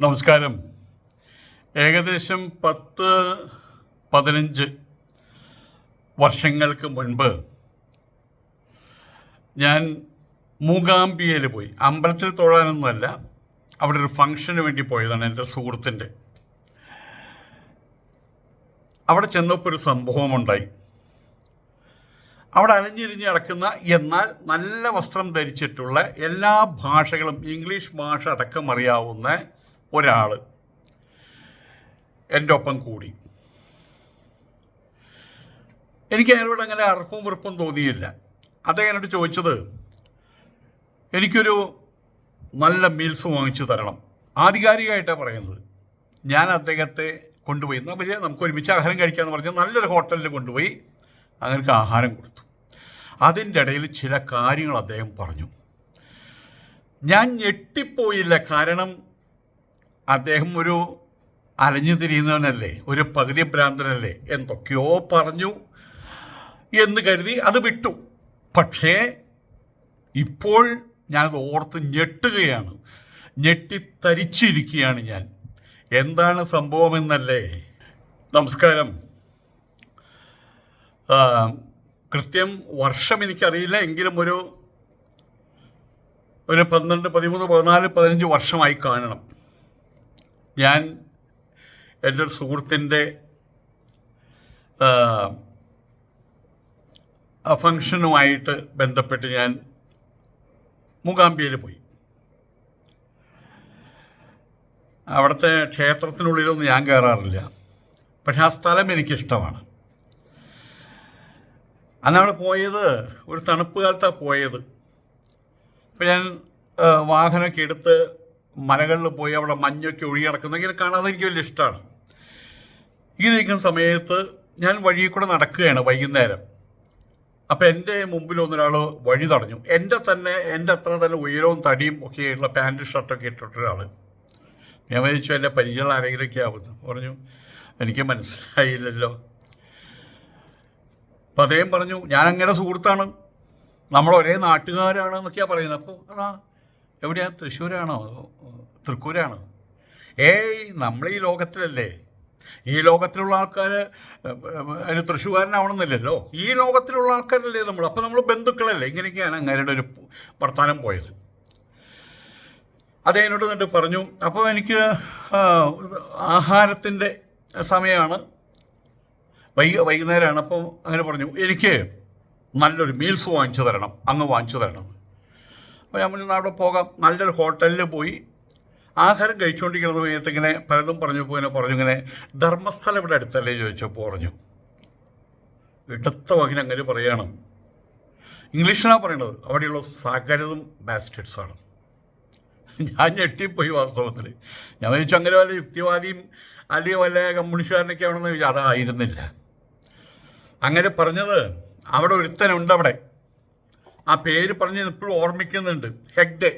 നമസ്കാരം. ഏകദേശം പത്ത് പതിനഞ്ച് വർഷങ്ങൾക്ക് മുൻപ് ഞാൻ മൂകാംബിയയിൽ പോയി. അമ്പലത്തിൽ തൊഴാനൊന്നുമല്ല അവിടെ ഒരു ഫംഗ്ഷന് വേണ്ടി പോയതാണ് എന്റെ സുഹൃത്തിന്റെ. അവിടെ ചെന്നപ്പോൾ ഒരു സംഭവമുണ്ടായി. അവിടെ അലഞ്ഞിരിഞ്ഞ് കിടക്കുന്ന എന്നാൽ നല്ല വസ്ത്രം ധരിച്ചിട്ടുള്ള എല്ലാ ഭാഷകളും ഇംഗ്ലീഷ് ഭാഷ അടക്കം അറിയാവുന്ന ഒരാൾ എന്റെ ഒപ്പം കൂടി. എനിക്ക് അയാളോട് അങ്ങനെ അറപ്പും വെറുപ്പും തോന്നിയില്ല. അദ്ദേഹം എന്നോട് ചോദിച്ചത് എനിക്കൊരു നല്ല മീൽസ് വാങ്ങിച്ചു തരണം. ആധികാരികമായിട്ടാണ് പറയുന്നത്. ഞാൻ അദ്ദേഹത്തെ കൊണ്ടുപോയി. എന്നാൽ വലിയ നമുക്ക് ഒരുമിച്ച് ആഹാരം കഴിക്കാമെന്ന് പറഞ്ഞ് നല്ലൊരു ഹോട്ടലിൽ കൊണ്ടുപോയി അങ്ങനെ ആഹാരം കൊടുത്തു. അതിന്റെ ഇടയിൽ ചില കാര്യങ്ങൾ അദ്ദേഹം പറഞ്ഞു. ഞാൻ ഞെട്ടിപ്പോയില്ല. കാരണം അദ്ദേഹം ഒരു അലഞ്ഞു തിരിയുന്നവനല്ലേ? ഒരു പകുതി ഭ്രാന്തനല്ലേ എന്തൊക്കെയോ പറഞ്ഞു എന്ന് കരുതി അത് വിട്ടു. പക്ഷേ ഇപ്പോൾ ഞാനത് ഓർത്ത് ഞെട്ടുകയാണ്. ഞെട്ടിത്തരിച്ചിരിക്കുകയാണ് ഞാൻ. എന്താണ് സംഭവമെന്നല്ലേ? നമസ്കാരം. കൃത്യം വർഷം എനിക്കറിയില്ല. എങ്കിലും ഒരു ഒരു പന്ത്രണ്ട് പതിമൂന്ന് പതിനാല് പതിനഞ്ച് വർഷമായി കാണണം. ഞാൻ എന്റെ സുഹൃത്തിന്റെ ഫങ്ഷനുമായിട്ട് ബന്ധപ്പെട്ട് ഞാൻ മൂകാംബിയയിൽ പോയി. അവിടുത്തെ ക്ഷേത്രത്തിനുള്ളിലൊന്നും ഞാൻ കയറാറില്ല. പക്ഷെ ആ സ്ഥലം എനിക്കിഷ്ടമാണ്. അന്ന് അവിടെ പോയത് ഒരു തണുപ്പ് കാലത്താണ് പോയത്. അപ്പോൾ ഞാൻ വാഹനമൊക്കെ എടുത്ത് മലകളിൽ പോയി അവിടെ മഞ്ഞൊക്കെ ഒഴുകി കിടക്കുന്ന ഇങ്ങനെ കാണാതെ എനിക്ക് വലിയ ഇഷ്ടമാണ്. ഇങ്ങനെ ഇരിക്കുന്ന സമയത്ത് ഞാൻ വഴിയിൽ കൂടെ നടക്കുകയാണ് വൈകുന്നേരം. അപ്പം എന്റെ മുമ്പിൽ ഒന്നൊരാൾ വഴി തടഞ്ഞു. എന്റെ തന്നെ എന്റെ അത്ര തന്നെ ഉയരവും തടിയും ഒക്കെയുള്ള പാന്റ് ഷർട്ടൊക്കെ ഇട്ടിട്ടൊരാൾ ഞാൻ വിചാരിച്ചു എന്റെ പരിചയം ആരെങ്കിലുമൊക്കെ ആവുന്നു പറഞ്ഞു എനിക്ക് മനസ്സിലായില്ലല്ലോ. അപ്പം അദ്ദേഹം പറഞ്ഞു ഞാൻ അങ്ങനെ സുഹൃത്താണ്. നമ്മൾ ഒരേ നാട്ടുകാരാണ് എന്നൊക്കെയാണ് പറയുന്നത്. അപ്പോൾ അതാ എവിടെയാ? തൃശ്ശൂരാണോ? തൃക്കൂരാണോ. ഏയ് നമ്മൾ ഈ ലോകത്തിലല്ലേ? ഈ ലോകത്തിലുള്ള ആൾക്കാർ അതിന് തൃശ്ശൂകാരനാവണമെന്നില്ലല്ലോ? ഈ ലോകത്തിലുള്ള ആൾക്കാരല്ലേ നമ്മൾ അപ്പോൾ നമ്മൾ ബന്ധുക്കളല്ലേ? ഇങ്ങനെയൊക്കെയാണ് അങ്ങേരുടെ ഒരു വർത്താനം പോയത്. അത് എന്നോട് എന്നിട്ട് പറഞ്ഞു അപ്പോൾ എനിക്ക് ആഹാരത്തിന്റെ സമയമാണ് വൈ വൈകുന്നേരമാണ് അപ്പോൾ അങ്ങനെ പറഞ്ഞു എനിക്ക് നല്ലൊരു മീൽസ് വാങ്ങിച്ചു തരണം. അങ്ങ് വാങ്ങിച്ചു തരണം. അപ്പോൾ ഞാൻ പറഞ്ഞു "എന്നാ അവിടെ പോകാം. നല്ലൊരു ഹോട്ടലിൽ പോയി ആഹാരം കഴിച്ചുകൊണ്ടിരിക്കുന്ന സമയത്ത് ഇങ്ങനെ പലതും പറഞ്ഞപ്പോൾ ഇങ്ങനെ പറഞ്ഞു ഇങ്ങനെ ധർമ്മസ്ഥലം ഇവിടെ അടുത്തല്ലേ ചോദിച്ചപ്പോൾ പറഞ്ഞു. ഇടത്ത വകിന് അങ്ങനെ പറയണം. ഇംഗ്ലീഷിലാണ് പറയണത്. അവിടെയുള്ള സകലതും ബാസ്റ്റഡ്സാണ് ഞാൻ ഞെട്ടിപ്പോയി വാസ്തവത്തിൽ. ഞാൻ ചോദിച്ചു അങ്ങനെ വല്ല യുക്തിവാദിയും അല്ലെങ്കിൽ വല്ല കമ്മ്യൂണിസ്റ്റുകാരനൊക്കെ ആണെന്ന് ചോദിച്ചാൽ അതായിരുന്നില്ല. അങ്ങനെ പറഞ്ഞത് അവിടെ ഒരുത്തനുണ്ട് അവിടെ. ആ പേര് പറഞ്ഞ് ഇപ്പോഴും ഓർമ്മിക്കുന്നുണ്ട്. ഹെഗ്ഡെ.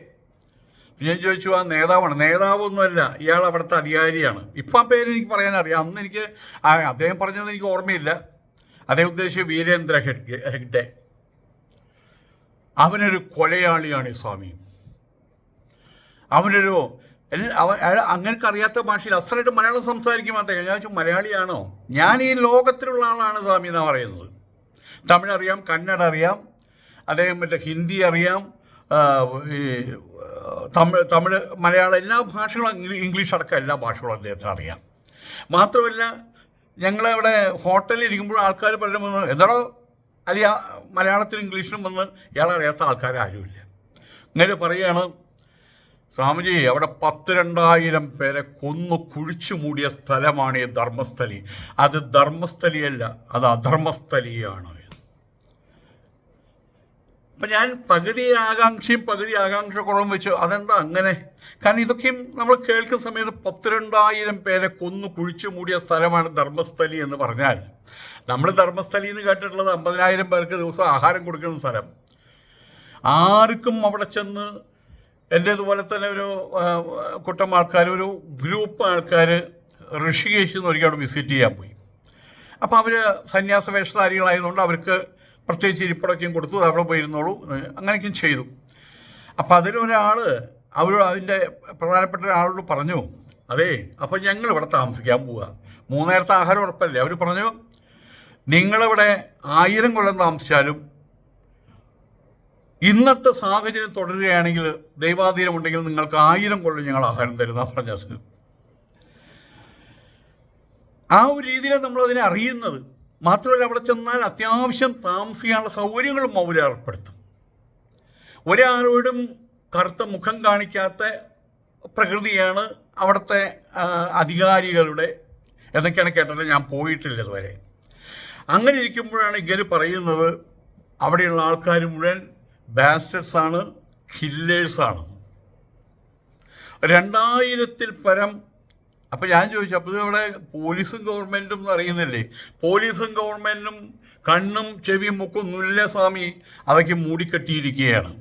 ഞാൻ ചോദിച്ചു ആ നേതാവാണ്. നേതാവൊന്നുമല്ല ഇയാൾ അവിടുത്തെ അധികാരിയാണ്. ഇപ്പം ആ പേര് എനിക്ക് പറയാൻ പറയാനറിയാം. അന്ന് എനിക്ക് അദ്ദേഹം പറഞ്ഞത് എനിക്ക് ഓർമ്മയില്ല. അദ്ദേഹം ഉദ്ദേശിച്ച വീരേന്ദ്ര ഹെഗ്ഡെ ഹെഗ്ഡെ അവനൊരു കൊലയാളിയാണ് ഈ സ്വാമി. അവനൊരു അവ അയാൾ അറിയാത്ത ഭാഷയിൽ അസലായിട്ട് മലയാളം സംസാരിക്കും അദ്ദേഹം ഞാൻ മലയാളിയാണോ? ഞാൻ ഈ ലോകത്തിലുള്ള ആളാണ് സ്വാമി എന്നാണ് പറയുന്നത്. തമിഴ് അറിയാം കന്നഡ അറിയാം അദ്ദേഹം മറ്റേ ഹിന്ദി അറിയാം ഈ തമിഴ് തമിഴ് മലയാളം എല്ലാ ഭാഷകളും ഇംഗ്ലീഷ് അടക്കം എല്ലാ ഭാഷകളും അദ്ദേഹത്തിന് അറിയാം. മാത്രമല്ല ഞങ്ങളവിടെ ഹോട്ടലിൽ ഇരിക്കുമ്പോൾ ആൾക്കാർ പലരും വന്ന് എന്താണോ അല്ല മലയാളത്തിലും ഇംഗ്ലീഷിലും വന്ന് ഇയാളറിയാത്ത ആൾക്കാർ ആരുമില്ല. ഇങ്ങനെ പറയുകയാണ് സ്വാമിജി അവിടെ പത്ത് രണ്ടായിരം പേരെ കൊന്നു കുഴിച്ചു മൂടിയ സ്ഥലമാണ് ഈ ധർമ്മസ്ഥലി. അത് ധർമ്മസ്ഥലിയല്ല അത് അധർമ്മസ്ഥലിയാണ്. അപ്പം ഞാൻ പകുതി ആകാംക്ഷയും പകുതി ആകാംക്ഷ കുറവും വെച്ചു അതെന്താ അങ്ങനെ? കാരണം ഇതൊക്കെയും നമ്മൾ കേൾക്കുന്ന സമയത്ത് പത്തിരണ്ടായിരം പേരെ കൊന്നു കുഴിച്ചു മൂടിയ സ്ഥലമാണ് ധർമ്മസ്ഥലി എന്ന് പറഞ്ഞാൽ. നമ്മൾ ധർമ്മസ്ഥലി എന്ന് കേട്ടിട്ടുള്ളത് അമ്പതിനായിരം പേർക്ക് ദിവസം ആഹാരം കൊടുക്കുന്ന സ്ഥലം. ആർക്കും അവിടെ ചെന്ന് എന്റേതുപോലെ തന്നെ ഒരു കൂട്ടം ആൾക്കാർ ഒരു ഗ്രൂപ്പ് ആൾക്കാർ ഋഷികേശ് എന്ന് ഒരിക്കലും വിസിറ്റ് ചെയ്യാൻ പോയി. അപ്പോൾ അവർ സന്യാസ വേഷധാരികളായതുകൊണ്ട് അവർക്ക് പ്രത്യേകിച്ച് ഇരിപ്പിടൊക്കെയും കൊടുത്തു അവിടെ പോയിരുന്നോളൂ. അങ്ങനെയൊക്കെയും ചെയ്തു. അപ്പോൾ അതിലൊരാൾ അവർ അതിന്റെ പ്രധാനപ്പെട്ട ഒരാളോട് പറഞ്ഞു അതേ അപ്പോൾ ഞങ്ങൾ ഇവിടെ താമസിക്കാൻ പോവുക മൂന്നേരത്തെ ആഹാരം ഉറപ്പല്ലേ? അവർ പറഞ്ഞു നിങ്ങളിവിടെ ആയിരം കൊല്ലം താമസിച്ചാലും ഇന്നത്തെ സാഹചര്യം തുടരുകയാണെങ്കിൽ ദൈവാധീനമുണ്ടെങ്കിൽ നിങ്ങൾക്ക് ആയിരം കൊല്ലം ഞങ്ങൾ ആഹാരം തരുന്ന പറഞ്ഞത്. ആ ഒരു രീതിയിലാണ് നമ്മളതിനെ അറിയുന്നത്. മാത്രമല്ല അവിടെ ചെന്നാൽ അത്യാവശ്യം താമസിക്കാനുള്ള സൗകര്യങ്ങളും അവർ ഏർപ്പെടുത്തും. ഒരാളോടും കറുത്ത മുഖം കാണിക്കാത്ത പ്രകൃതിയാണ് അവിടുത്തെ അധികാരികളുടെ എന്നൊക്കെയാണ് കേട്ടത്. ഞാൻ പോയിട്ടില്ല ഇതുവരെ. അങ്ങനെ ഇരിക്കുമ്പോഴാണ് ഇങ്ങനെ പറയുന്നത് അവിടെയുള്ള ആൾക്കാർ മുഴുവൻ ബാസ്റ്റേഴ്സാണ് ആണ് കില്ലേഴ്സ് ആണ്. രണ്ടായിരത്തിൽ പരം അപ്പം ഞാൻ ചോദിച്ചു അപ്പൊ ഇവിടെ പോലീസും ഗവൺമെന്റും എന്ന് അറിയുന്നില്ലേ? പോലീസും ഗവൺമെന്റും കണ്ണും ചെവിയും മുക്കൊന്നുമില്ല സ്വാമി അവയ്ക്ക് മൂടിക്കെട്ടിയിരിക്കുകയാണ്.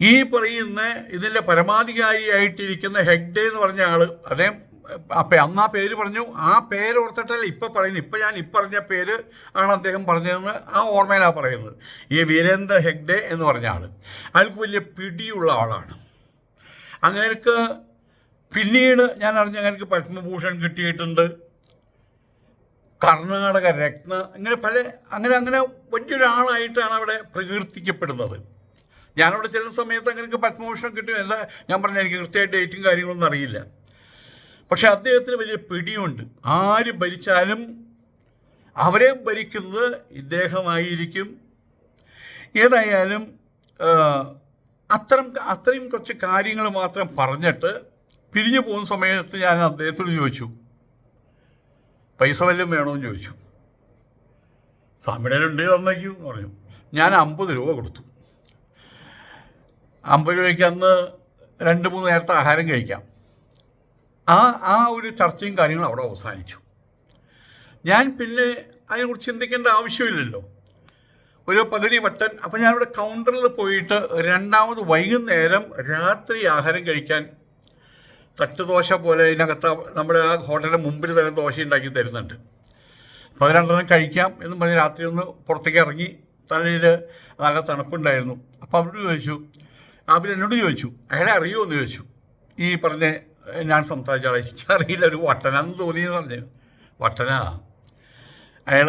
ഈ പറയുന്ന പരമാധികാരി പരമാധികാരിയായിട്ടിരിക്കുന്ന ഹെഗ്ഡേ എന്ന് പറഞ്ഞ ആൾ അദ്ദേഹം അപ്പം അന്ന് ആ പേര് പറഞ്ഞു. ആ പേര് ഓർത്തിട്ടല്ല ഇപ്പം പറയുന്നത്. ഇപ്പം ഞാൻ ഇപ്പറഞ്ഞ പേര് ആണ് അദ്ദേഹം പറഞ്ഞതെന്ന് ആ ഓർമ്മയിലാണ് പറയുന്നത്. ഈ വീരേന്ദ്ര ഹെഗ്ഡേ എന്ന് പറഞ്ഞ ആൾ അയാൾക്ക് വലിയ പിടിയുള്ള ആളാണ്. അങ്ങനെക്ക് പിന്നീട് ഞാൻ അറിഞ്ഞ എനിക്ക് പത്മഭൂഷൺ കിട്ടിയിട്ടുണ്ട്. കർണാടക രത്ന ഇങ്ങനെ പല അങ്ങനെ അങ്ങനെ വലിയൊരാളായിട്ടാണ് അവിടെ പ്രകീർത്തിക്കപ്പെടുന്നത്. ഞാനവിടെ ചെല്ലുന്ന സമയത്ത് അങ്ങനെ പത്മഭൂഷൺ കിട്ടും എന്താ ഞാൻ പറഞ്ഞ എനിക്ക് കൃത്യമായിട്ട് ഡേറ്റും കാര്യങ്ങളൊന്നും അറിയില്ല. പക്ഷെ അദ്ദേഹത്തിന് വലിയ പിടിയുണ്ട്. ആര് ഭരിച്ചാലും അവരെ ഭരിക്കുന്നത് ഇദ്ദേഹമായിരിക്കും. ഏതായാലും അത്തരം അത്രയും കുറച്ച് കാര്യങ്ങൾ മാത്രം പറഞ്ഞിട്ട് പിരിഞ്ഞു പോകുന്ന സമയത്ത് ഞാൻ അദ്ദേഹത്തോട് ചോദിച്ചു പൈസ വല്ലതും വേണമെന്ന് ചോദിച്ചു. സ്വാമിയുടെ ഉണ്ട് തന്നേക്കൂ എന്ന് പറഞ്ഞു. ഞാൻ അമ്പത് രൂപ കൊടുത്തു. അമ്പത് രൂപയ്ക്ക് അന്ന് രണ്ട് മൂന്ന് നേരത്തെ ആഹാരം കഴിക്കാം. ആ ആ ഒരു ചർച്ചയും കാര്യങ്ങളും അവിടെ അവസാനിച്ചു. ഞാൻ പിന്നെ അതിനെക്കുറിച്ച് ചിന്തിക്കേണ്ട ആവശ്യമില്ലല്ലോ. ഒരു പകുതി വട്ടൻ അപ്പം ഞാനിവിടെ കൗണ്ടറിൽ പോയിട്ട് രണ്ടാമത് വൈകുന്നേരം രാത്രി ആഹാരം കഴിക്കാൻ തട്ടുദോശ പോലെ ഇതിനകത്ത് നമ്മുടെ ആ ഹോട്ടലിന്റെ മുമ്പിൽ തന്നെ ദോശ ഉണ്ടാക്കി തരുന്നുണ്ട്. അപ്പോൾ അത് രണ്ടെണ്ണം കഴിക്കാം എന്ന് പറഞ്ഞ് രാത്രി ഒന്ന് പുറത്തേക്ക് ഇറങ്ങി തലയിൽ നല്ല തണുപ്പുണ്ടായിരുന്നു. അപ്പോൾ അവരോട് ചോദിച്ചു അവർ എന്നോട് ചോദിച്ചു അയാളെ അറിയുമോ എന്ന് ചോദിച്ചു. ഈ പറഞ്ഞ ഞാൻ സംസാരിച്ച ആളെ അറിയില്ല ഒരു വട്ടനാന്ന് തോന്നിയെന്ന് പറഞ്ഞു. വട്ടനാ? അയാൾ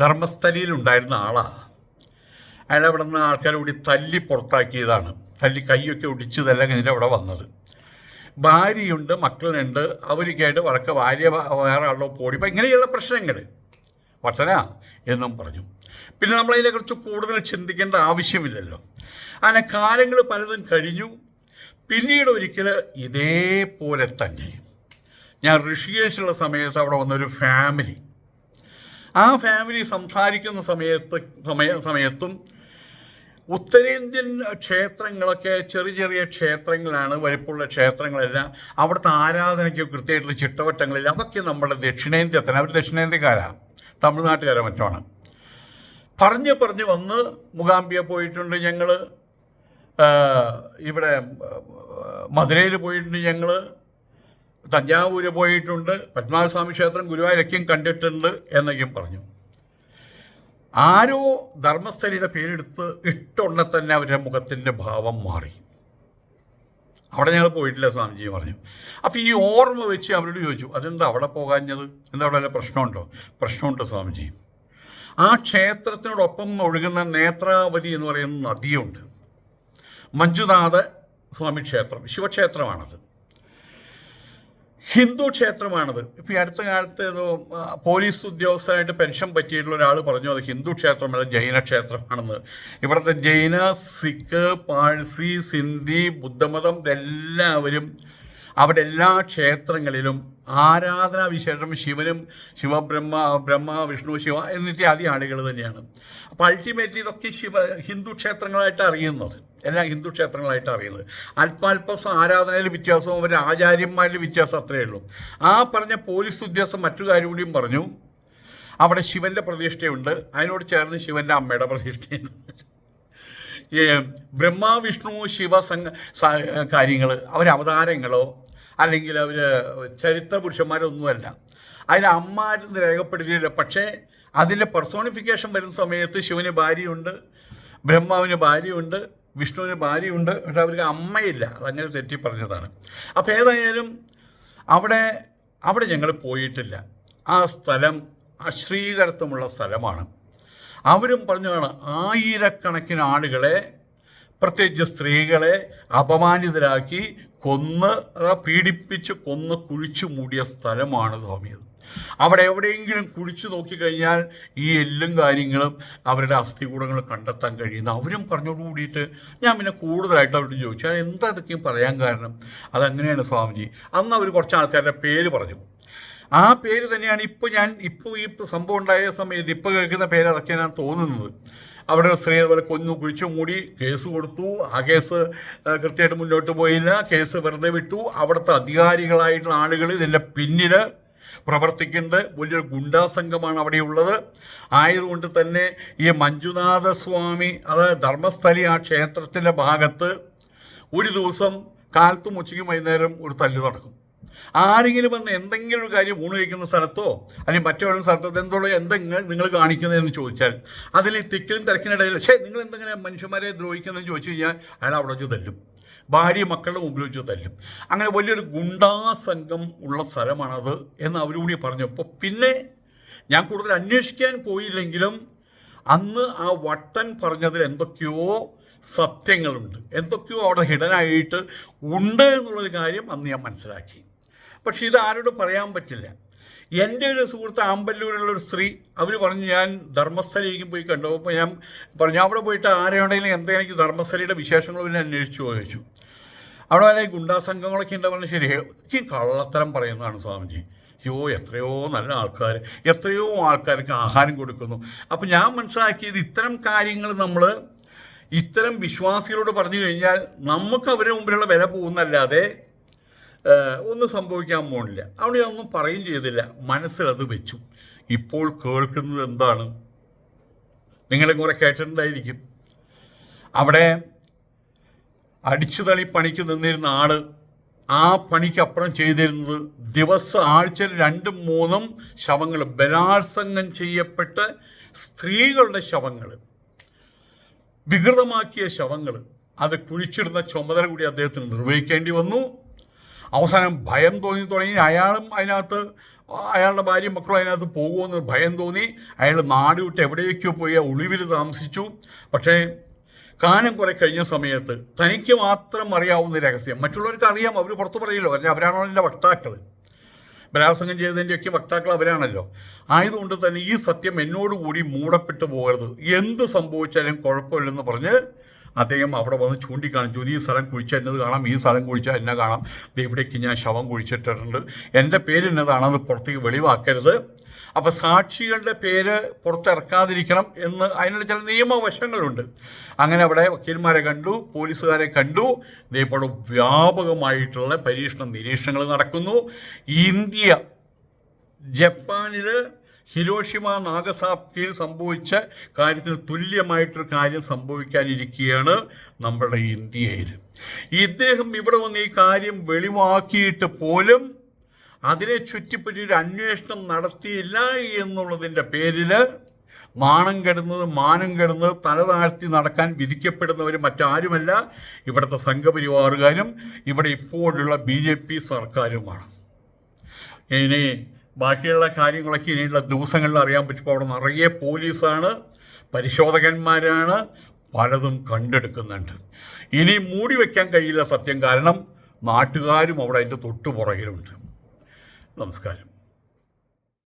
ധർമ്മസ്ഥലിയിലുണ്ടായിരുന്ന ആളാണ് അയാളെ അവിടെ നിന്ന് ആൾക്കാരെ കൂടി തല്ലി പുറത്താക്കിയതാണ്. തല്ലി കൈയൊക്കെ ഒടിച്ചതല്ല കഴിഞ്ഞിട്ട് അവിടെ വന്നത്. ഭാര്യയുണ്ട് മക്കളുണ്ട് അവർക്കായിട്ട് വഴക്ക് ഭാര്യ വേറെ ആളോ പോടി ഇപ്പം ഇങ്ങനെയുള്ള പ്രശ്നങ്ങൾ. വർത്തന എന്നും പറഞ്ഞു. പിന്നെ നമ്മളതിനെക്കുറിച്ച് കൂടുതൽ ചിന്തിക്കേണ്ട ആവശ്യമില്ലല്ലോ. അങ്ങനെ കാലങ്ങൾ പലതും കഴിഞ്ഞു. പിന്നീട് ഒരിക്കൽ ഇതേപോലെ തന്നെ. ഞാൻ ഋഷികേശുള്ള സമയത്ത് അവിടെ വന്നൊരു ഫാമിലി ആ ഫാമിലി സംസാരിക്കുന്ന സമയത്ത് സമയ സമയത്തും ഉത്തരേന്ത്യൻ ക്ഷേത്രങ്ങളൊക്കെ ചെറിയ ചെറിയ ക്ഷേത്രങ്ങളാണ് വലിപ്പമുള്ള ക്ഷേത്രങ്ങളെല്ലാം. അവിടുത്തെ ആരാധനയ്ക്ക് കൃത്യമായിട്ടുള്ള ചിട്ടവട്ടങ്ങളില്ല. അതൊക്കെ നമ്മുടെ ദക്ഷിണേന്ത്യ തന്നെ അവർ ദക്ഷിണേന്ത്യക്കാരാണ് തമിഴ്നാട്ടുകാരോ മറ്റുമാണ് പറഞ്ഞ് പറഞ്ഞ് വന്ന് മുഖാംബിയ പോയിട്ടുണ്ട് ഞങ്ങൾ ഇവിടെ മധുരയിൽ പോയിട്ടുണ്ട് ഞങ്ങൾ തഞ്ചാവൂർ പോയിട്ടുണ്ട്. പത്മനാഭസ്വാമി ക്ഷേത്രം ഗുരുവായൂരൊക്കെയും കണ്ടിട്ടുണ്ട് എന്നൊക്കെയും പറഞ്ഞു. ആരോ ധർമ്മസ്ഥലിയുടെ പേരെടുത്ത് ഇട്ടുണ്ടെ തന്നെ അവരുടെ മുഖത്തിന്റെ ഭാവം മാറി. അവിടെ ഞങ്ങൾ പോയിട്ടില്ല സ്വാമിജി പറഞ്ഞു. അപ്പോൾ ഈ ഓർമ്മ വെച്ച് അവരോട് ചോദിച്ചു അതെന്താ അവിടെ പോകാഞ്ഞത്? എന്താ അവിടെ വല്ല പ്രശ്നമുണ്ടോ? പ്രശ്നമുണ്ട് സ്വാമിജി. ആ ക്ഷേത്രത്തിനോടൊപ്പം ഒഴുകുന്ന നേത്രാവതി എന്ന് പറയുന്ന നദിയുണ്ട്. മഞ്ജുനാഥ സ്വാമി ക്ഷേത്രം ശിവക്ഷേത്രമാണത്. ഹിന്ദു ക്ഷേത്രമാണത്. ഇപ്പൊ ഈ അടുത്ത കാലത്ത് ഏതോ പോലീസ് ഉദ്യോഗസ്ഥനായിട്ട് പെൻഷൻ പറ്റിയിട്ടുള്ള ഒരാൾ പറഞ്ഞു അത് ഹിന്ദു ക്ഷേത്രമല്ല ജൈന ക്ഷേത്രമാണെന്ന്. ഇവിടുത്തെ ജൈന സിഖ് പാഴ്സി സിന്ധി ബുദ്ധമതം ഇതെല്ലാവരും അവിടെ എല്ലാ ക്ഷേത്രങ്ങളിലും ആരാധനാ വിശേഷം ശിവനും ശിവബ്രഹ്മ ബ്രഹ്മ വിഷ്ണു ശിവ എന്നിട്ട് ആദ്യ ആളുകൾ തന്നെയാണ്. അപ്പോൾ അൾട്ടിമേറ്റ്ലി ഇതൊക്കെ ശിവ ഹിന്ദു ക്ഷേത്രങ്ങളായിട്ട് അറിയുന്നത്. എല്ലാം ഹിന്ദു ക്ഷേത്രങ്ങളായിട്ട് അറിയുന്നത്. അല്പാൽപം ആരാധനയിൽ വ്യത്യാസവും അവരുടെ ആചാര്യന്മാരിൽ വ്യത്യാസം അത്രയേ ഉള്ളൂ. ആ പറഞ്ഞ പോലീസ് ഉദ്യോഗസ്ഥൻ മറ്റു കാര്യം കൂടിയും പറഞ്ഞു. അവിടെ ശിവന്റെ പ്രതിഷ്ഠയുണ്ട്. അതിനോട് ചേർന്ന് ശിവന്റെ അമ്മയുടെ പ്രതിഷ്ഠയുണ്ട്. ബ്രഹ്മ വിഷ്ണു ശിവ സംഘ കാര്യങ്ങൾ അവർ അവതാരങ്ങളോ അല്ലെങ്കിൽ അവർ ചരിത്ര പുരുഷന്മാരൊന്നുമല്ല. അതിൽ അമ്മാരെന്ന് രേഖപ്പെടുത്തിയില്ല പക്ഷേ അതിന്റെ പെർസോണിഫിക്കേഷൻ വരുന്ന സമയത്ത് ശിവന് ഭാര്യയുണ്ട് ബ്രഹ്മാവിന് ഭാര്യയുണ്ട് വിഷ്ണുവിന് ഭാര്യയുണ്ട് പക്ഷെ അവർക്ക് അമ്മയില്ല. അതങ്ങനെ തെറ്റി പറഞ്ഞതാണ് അപ്പോൾ ഏതായാലും അവിടെ അവിടെ ഞങ്ങൾ പോയിട്ടില്ല. ആ സ്ഥലം അശ്രീകരത്വമുള്ള സ്ഥലമാണ്. അവരും പറഞ്ഞതാണ് ആയിരക്കണക്കിന് ആളുകളെ പ്രത്യേകിച്ച് സ്ത്രീകളെ അപമാനിതരാക്കി കൊന്ന് പീഡിപ്പിച്ച് കൊന്ന് കുഴിച്ചു മൂടിയ സ്ഥലമാണ് സ്വാമിയത് അവിടെ എവിടെയെങ്കിലും കുഴിച്ചു നോക്കിക്കഴിഞ്ഞാൽ ഈ എല്ലും കാര്യങ്ങളും അവരുടെ അസ്ഥികൂടങ്ങൾ കണ്ടെത്താൻ കഴിയുന്ന അവരും പറഞ്ഞോട് കൂടിയിട്ട് ഞാൻ പിന്നെ കൂടുതലായിട്ട് അവരോട് ചോദിച്ചു. അത് എന്താ ഇതൊക്കെയും പറയാൻ കാരണം? അതങ്ങനെയാണ് സ്വാമിജി? അന്ന് അവർ കുറച്ച് ആൾക്കാരുടെ പേര് പറഞ്ഞു. ആ പേര് തന്നെയാണ് ഇപ്പോൾ ഞാൻ ഇപ്പോൾ ഈ സംഭവം ഉണ്ടായ സമയത്ത് ഇപ്പോൾ കേൾക്കുന്ന പേര് അതൊക്കെയാണ് തോന്നുന്നത്. അവിടെ സ്ത്രീ അതുപോലെ കൊന്നു കുഴിച്ചു മൂടി കേസ് കൊടുത്തു. ആ കേസ് കൃത്യമായിട്ട് മുന്നോട്ട് പോയില്ല. കേസ് വെറുതെ വിട്ടു. അവിടുത്തെ അധികാരികളായിട്ടുള്ള ആളുകൾ ഇതിന്റെ പിന്നിൽ പ്രവർത്തിക്കുന്നത് വലിയൊരു ഗുണ്ടാ സംഘമാണ് അവിടെയുള്ളത്. ആയതുകൊണ്ട് തന്നെ ഈ മഞ്ജുനാഥ സ്വാമി അത് ധർമ്മസ്ഥലി ആ ക്ഷേത്രത്തിന്റെ ഭാഗത്ത് ഒരു ദിവസം കാലത്തും ഉച്ചയ്ക്കും വൈകുന്നേരം ഒരു തല്ല് നടക്കും. ആരെങ്കിലും വന്ന് എന്തെങ്കിലും ഒരു കാര്യം ഊണ് കഴിക്കുന്ന സ്ഥലത്തോ അല്ലെങ്കിൽ മറ്റൊരു സ്ഥലത്തോ എന്തോളം എന്തെങ്കിലും നിങ്ങൾ കാണിക്കുന്നതെന്ന് ചോദിച്ചാൽ അതിൽ തിക്കിലും തിരക്കിനിടയിൽ പക്ഷേ നിങ്ങൾ എന്തെങ്കിലും മനുഷ്യന്മാരെ ദ്രോഹിക്കുന്നതെന്ന് ചോദിച്ചു കഴിഞ്ഞാൽ അയാൾ അവിടെ വെച്ച് തല്ലും. ഭാര്യ മക്കളുടെ മുമ്പിൽ വെച്ച് തല്ലും. അങ്ങനെ വലിയൊരു ഗുണ്ടാ സംഘം ഉള്ള സ്ഥലമാണത് എന്ന് അവരുകൂടി പറഞ്ഞു. അപ്പോൾ പിന്നെ ഞാൻ കൂടുതൽ അന്വേഷിക്കാൻ പോയില്ലെങ്കിലും അന്ന് ആ വട്ടൻ പറഞ്ഞതിൽ എന്തൊക്കെയോ സത്യങ്ങളുണ്ട്. എന്തൊക്കെയോ അവിടെ ഹിഡനായിട്ട് ഉണ്ട് എന്നുള്ളൊരു കാര്യം അന്ന് ഞാൻ മനസ്സിലാക്കി. പക്ഷെ ഇത് ആരോടും പറയാൻ പറ്റില്ല. എന്റെ ഒരു സുഹൃത്ത് ആമ്പല്ലൂരിലുള്ള ഒരു സ്ത്രീ അവർ പറഞ്ഞു ഞാൻ ധർമ്മസ്ഥലയിലേക്ക് പോയി കണ്ടു. അപ്പോൾ ഞാൻ പറഞ്ഞു അവിടെ പോയിട്ട് ആരെയാണെങ്കിലും എന്താ എനിക്ക് ധർമ്മസ്ഥലയുടെ വിശേഷങ്ങൾ പിന്നെ അന്വേഷിച്ചു ചോദിച്ചു. അവിടെ വരെ ഗുണ്ടാ സംഘങ്ങളൊക്കെ ഉണ്ട് പറഞ്ഞാൽ ശരി. എനിക്ക് കള്ളത്തരം പറയുന്നതാണ് സ്വാമിജി. അയ്യോ എത്രയോ നല്ല ആൾക്കാർ എത്രയോ ആൾക്കാർക്ക് ആഹാരം കൊടുക്കുന്നു. അപ്പം ഞാൻ മനസ്സിലാക്കിയത് ഇത്തരം കാര്യങ്ങൾ നമ്മൾ ഇത്തരം വിശ്വാസികളോട് പറഞ്ഞു കഴിഞ്ഞാൽ നമുക്ക് അവരുടെ മുമ്പിലുള്ള വില പോകുന്നല്ലാതെ ഒന്നും സംഭവിക്കാൻ പോണില്ല. അവിടെ ഒന്നും പറയുകയും ചെയ്തില്ല. മനസ്സിലത് വെച്ചു. ഇപ്പോൾ കേൾക്കുന്നത് എന്താണ്? നിങ്ങളെ കുറെ കേട്ടിട്ടുണ്ടായിരിക്കും. അവിടെ അടിച്ചുതളി പണിക്ക് നിന്നിരുന്ന ആൾ ആ പണിക്കപ്പുറം ചെയ്തിരുന്നത് ദിവസം ആഴ്ചയിൽ രണ്ടും മൂന്നും ശവങ്ങൾ ബലാത്സംഗം ചെയ്യപ്പെട്ട സ്ത്രീകളുടെ ശവങ്ങൾ വികൃതമാക്കിയ ശവങ്ങൾ അത് കുഴിച്ചിടുന്ന ചുമതല കൂടി അദ്ദേഹത്തിന് നിർവഹിക്കേണ്ടി വന്നു. അവസാനം ഭയം തോന്നി തുടങ്ങി. അയാളും അതിനകത്ത് അയാളുടെ ഭാര്യ മക്കളും അതിനകത്ത് പോകുമെന്ന് ഭയം തോന്നി. അയാൾ നാട് വിട്ട് എവിടേക്കോ പോയി ഒളിവിൽ താമസിച്ചു. പക്ഷേ കാലം കുറെ കഴിഞ്ഞ സമയത്ത് തനിക്ക് മാത്രം അറിയാവുന്ന രഹസ്യം മറ്റുള്ളവർക്ക് അറിയാം അവർ പുറത്തു പറയില്ലോ. കാരണം അവരാണോ എന്റെ വക്താക്കൾ ബലാത്സംഗം ചെയ്തതിന്റെയൊക്കെ വക്താക്കൾ അവരാണല്ലോ. ആയതുകൊണ്ട് തന്നെ ഈ സത്യം എന്നോടുകൂടി മൂടപ്പെട്ടു പോകരുത്. എന്ത് സംഭവിച്ചാലും കുഴപ്പമില്ലെന്ന് പറഞ്ഞ് അദ്ദേഹം അവിടെ വന്ന് ചൂണ്ടിക്കാണിച്ചു. ഈ സ്ഥലം കുഴിച്ചാൽ എന്നത് കാണാം. ഈ സ്ഥലം കുഴിച്ചാൽ എന്നെ കാണാം. ഇവിടേക്ക് ഞാൻ ശവം കുഴിച്ചിട്ടിട്ടുണ്ട്. എന്റെ പേര് എന്നതാണ് അത് പുറത്തേക്ക് വെളിവാക്കരുത്. അപ്പോൾ സാക്ഷികളുടെ പേര് പുറത്തിറക്കാതിരിക്കണം എന്ന് അതിനുള്ള ചില നിയമവശങ്ങളുണ്ട്. അങ്ങനെ അവിടെ വക്കീൽമാരെ കണ്ടു പോലീസുകാരെ കണ്ടു. ഇതേപോലെ വ്യാപകമായിട്ടുള്ള പരീക്ഷണ നിരീക്ഷണങ്ങൾ നടക്കുന്നു. ഇന്ത്യ ജപ്പാനിൽ ഹിരോഷിമ നാഗസാക്കിയിൽ സംഭവിച്ച കാര്യത്തിന് തുല്യമായിട്ടൊരു കാര്യം സംഭവിക്കാനിരിക്കുകയാണ് നമ്മുടെ ഇന്ത്യയിൽ. ഇദ്ദേഹം ഇവിടെ വന്ന് ഈ കാര്യം വെളിവാക്കിയിട്ട് പോലും അതിനെ ചുറ്റിപ്പറ്റി ഒരു അന്വേഷണം നടത്തിയില്ല എന്നുള്ളതിന്റെ പേരിൽ നാണം കെടുന്നത് മാനം കെടുന്നത് തല താഴ്ത്തി നടക്കാൻ വിധിക്കപ്പെടുന്നവർ മറ്റാരുമല്ല. ഇവിടുത്തെ സംഘപരിവാറുകാരും ഇവിടെ ഇപ്പോഴുള്ള ബി ജെ പി സർക്കാരുമാണ്. ഇനി ബാക്കിയുള്ള കാര്യങ്ങളൊക്കെ ഇനിയുള്ള ദിവസങ്ങളിൽ അറിയാൻ പറ്റുമ്പോൾ അവിടെ നിറയെ പോലീസാണ് പരിശോധകന്മാരാണ് പലതും കണ്ടെടുക്കുന്നുണ്ട്. ഇനി മൂടി വയ്ക്കാൻ കഴിയില്ല സത്യം. കാരണം നാട്ടുകാരും അവിടെ അതിന്റെ തൊട്ടു പുറകിലുണ്ട് നമസ്കാരം.